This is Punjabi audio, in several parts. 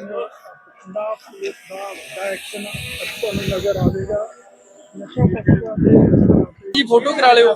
ਦਾ ਪੁਲਿਸ ਦਾ ਵੱਡਾ ਐਕਸ਼ਨ ਤੁਹਾਨੂੰ ਨਜ਼ਰ ਆਵੇਗਾ। ਨਸ਼ਾ ਤਸਕਰਾਂ ਦੇ ਜੀ ਫੋਟੋ ਕਰਾ ਲਿਓ।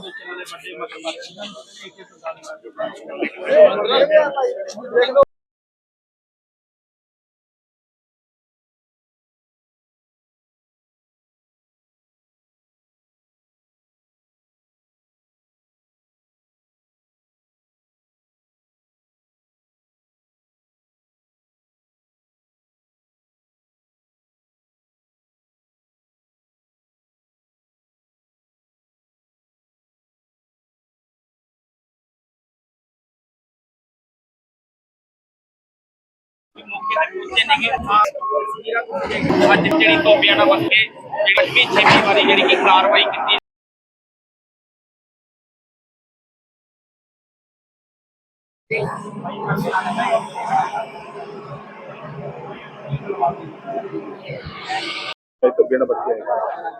ਮੌਕੇ ਤੇ ਪਹੁੰਚੇ ਨੇਗੇ ਅੱਜ ਜਿਹੜੀ ਟੋਪੀਆਂ ਨਾਲ ਵਸ ਜਿਹੜੀ ਪੰਜਵੀਂ ਛੇਵੀਂ ਵਾਰੀ ਜਿਹੜੀ ਕਿ ਕਾਰਵਾਈ ਕੀਤੀ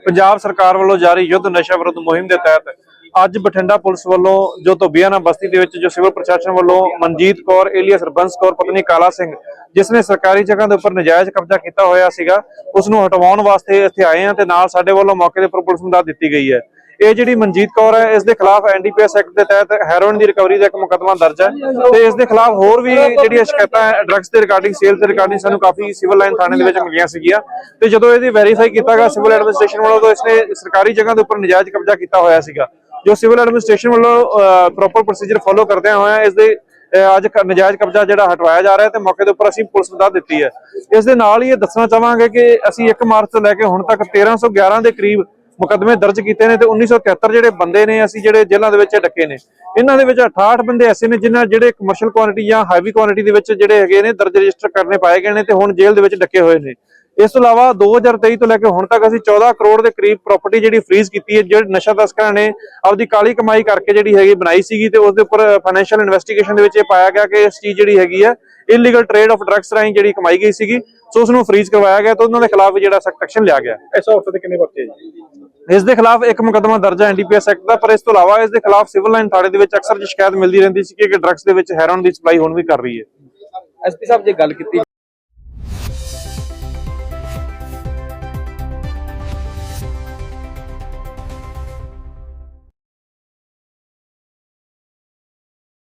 ਪੰਜਾਬ ਸਰਕਾਰ ਵੱਲੋਂ ਜਾਰੀ ਯੁੱਧ ਨਸ਼ਾ ਵਿਰੁੱਧ ਮੁਹਿੰਮ ਦੇ ਤਹਿਤ ਅੱਜ ਬਠਿੰਡਾ ਪੁਲਿਸ ਵੱਲੋਂ ਜੋ ਧੋਬੀਆਣਾ ਬਸਤੀ ਦੇ ਵਿੱਚ ਜੋ ਸਿਵਲ ਪ੍ਰਸ਼ਾਸਨ ਵੱਲੋਂ ਮਨਜੀਤ ਕੌਰ ਏਲੀਆ ਸਰਬੰਸ ਕੌਰ, ਪਤਨੀ ਕਾਲਾ ਸਿੰਘ ਜਿਸ ਨੇ ਸਰਕਾਰੀ ਜਗ੍ਹਾ ਦੇ ਉੱਪਰ ਨਜਾਇਜ਼ ਕਬਜ਼ਾ ਕੀਤਾ ਹੋਇਆ ਸੀਗਾ, ਉਸ ਨੂੰ ਹਟਵਾਉਣ ਵਾਸਤੇ ਇੱਥੇ ਆਏ ਆ ਤੇ ਨਾਲ ਸਾਡੇ ਵੱਲੋਂ ਮੌਕੇ ਦੇ ਉੱਪਰ ਪੁਲਿਸ ਨੂੰ ਦਿੱਤੀ ਗਈ ਹੈ। ਇਹ ਜਿਹੜੀ ਮਨਜੀਤ ਕੌਰ ਹੈ, ਇਸ ਦੇ ਖਿਲਾਫ ਐਨਡੀਪੀਐਸ ਐਕਟ ਦੇ ਤਹਿਤ ਹੈਰੋਇਨ ਦੀ ਰਿਕਵਰੀ ਦਾ ਇੱਕ ਮੁਕੱਦਮਾ ਦਰਜ ਹੈ ਤੇ ਇਸ ਦੇ ਖਿਲਾਫ ਹੋਰ ਵੀ ਜਿਹੜੀਆਂ ਸ਼ਿਕਾਇਤਾਂ ਡਰੱਗਸ ਦੇ ਰਿਗਾਰਡਿੰਗ ਸੇਲ ਦੇ ਰਿਗਾਰਡਿੰਗ ਸਾਨੂੰ ਕਾਫੀ ਸਿਵਲ ਲਾਈਨ ਥਾਣੇ ਦੇ ਵਿੱਚ ਮਿਲੀਆਂ ਸੀਗੀਆਂ। ਤੇ ਜਦੋਂ ਇਹਦੀ ਵੈਰੀਫਾਈ ਕੀਤਾ ਗਿਆ ਸਿਵਲ ਐਡਮਿਨਿਸਟ੍ਰੇਸ਼ਨ ਵੱਲੋਂ, ਤਾਂ ਇਸਨੇ ਸਰਕਾਰੀ ਜਗ੍ਹਾ ਦੇ ਉੱਪਰ ਨਜਾਇਜ਼ ਕਬਜ਼ਾ ਕੀਤਾ ਹੋਇਆ ਸੀਗਾ। ਜੋ ਸਿਵਲ ਐਡਮਿਨਿਸਟ੍ਰੇਸ਼ਨ ਵੱਲੋਂ ਪ੍ਰੋਪਰ ਪ੍ਰੋਸੀਜਰ ਫੋਲੋ ਕਰਦਿਆਂ ਹੋਇਆ, ਇਸ ਦੇ ਅੱਜ ਕ- ਨਜਾਇਜ਼ ਕਬਜ਼ਾ ਜਿਹੜਾ ਹਟਵਾਇਆ ਜਾ ਰਿਹਾ ਤੇ ਮੌਕੇ ਦੇ ਉੱਪਰ ਅਸੀਂ ਪੁਲਿਸ ਨੂੰ ਦਿੱਤੀ ਹੈ। ਇਸ ਦੇ ਨਾਲ ਹੀ ਇਹ ਦੱਸਣਾ ਚਾਹਾਂਗੇ ਕਿ ਅਸੀਂ 1 ਮਾਰਚ ਤੋਂ ਲੈ ਕੇ ਹੁਣ ਤੱਕ 1311 ਦੇ ਕਰੀਬ ਮੁਕੱਦਮੇ ਦਰਜ ਕੀਤੇ ਨੇ ਤੇ 1973 ਜਿਹੜੇ ਬੰਦੇ ਨੇ ਅਸੀਂ ਜਿਹੜੇ ਜੇਲ੍ਹਾਂ ਦੇ ਵਿੱਚ ਡੱਕੇ ਨੇ। ਇਹਨਾਂ ਦੇ ਵਿੱਚ 68 ਬੰਦੇ ਐਸੇ ਨੇ ਜਿਨ੍ਹਾਂ ਜਿਹੜੇ ਕਮਰਸ਼ੀਅਲ ਕੁਆਂਟੀਟੀ ਜਾਂ ਹੈਵੀ ਕੁਆਂਟੀਟੀ ਦੇ ਵਿੱਚ ਜਿਹੜੇ ਹੈਗੇ ਨੇ ਦਰਜ ਰਜਿਸਟਰ ਕਰਨੇ ਪਾਏ ਗਏ ਨੇ ਤੇ ਹੁਣ ਜੇਲ੍ਹ ਦੇ ਵਿੱਚ ਡੱਕੇ ਹੋਏ ਨੇ। ਇਸ ਤੋਂ ਇਲਾਵਾ 2023 ਤੋਂ ਲੈ ਕੇ ਹੁਣ ਤੱਕ ਅਸੀਂ 14 ਕਰੋੜ ਦੇ ਕਰੀਬ ਪ੍ਰਾਪਰਟੀ ਜਿਹੜੀ ਫ੍ਰੀਜ਼ ਕੀਤੀ ਹੈ ਜਿਹੜੇ ਨਸ਼ਾ ਤਸਕਰਾਂ ਨੇ ਆਪਦੀ ਕਾਲੀ ਕਮਾਈ ਕਰਕੇ ਜਿਹੜੀ ਹੈਗੀ ਬਣਾਈ ਸੀਗੀ ਤੇ ਉਸ ਦੇ ਉੱਪਰ ਫਾਈਨੈਂਸ਼ੀਅਲ ਇਨਵੈਸਟੀਗੇਸ਼ਨ ਦੇ ਵਿੱਚ ਇਹ ਪਾਇਆ ਗਿਆ ਕਿ ਇਸ ਚੀਜ਼ ਜਿਹੜੀ ਹੈਗੀ ਹੈ ਇਲੀਗਲ ਟ੍ਰੇਡ ਆਫ ਡਰੱਗਸ ਰਾਹੀਂ ਜਿਹੜੀ ਕਮਾਈ ਗਈ ਸੀਗੀ ਸੋ ਉਸ ਨੂੰ ਫ੍ਰੀਜ਼ ਕਰਵਾਇਆ ਗਿਆ ਤੇ ਉਹਨਾਂ ਦੇ ਖਿਲਾਫ ਜਿਹੜਾ ਸਖਤ ਐਕਸ਼ਨ ਲਿਆ ਗਿਆ। ਇਸ ਹਫ਼ਤੇ ਦੇ ਕਿੰਨੇ ਬੱਚੇ ਜੀ? ਇਸ ਦੇ ਖਿਲਾਫ ਇੱਕ ਮੁਕੱਦਮਾ ਦਰਜ ਹੈ ਐਨਡੀਪੀਐਸ ਐਕਟ ਦਾ ਪਰ ਇਸ ਤੋਂ ਇਲਾਵਾ ਇਸ ਦੇ ਖਿਲਾਫ ਸਿਵਲ ਲਾਈਨ ਥਾਣੇ ਦੇ ਵਿੱਚ ਅਕਸਰ ਜੀ ਸ਼ਿਕਾਇਤ ਮਿਲਦੀ ਰਹਿੰਦੀ ਸੀ ਕਿ ਡਰੱਗਸ ਦੇ ਵਿੱਚ ਹੈਰੋਨ ਦੀ ਸਪਲਾਈ ਹੁਣ ਵੀ ਕਰ ਰਹੀ ਹੈ। ਐਸਪੀ ਸਾਹਿਬ ਜੇ ਗੱਲ ਕੀਤੀ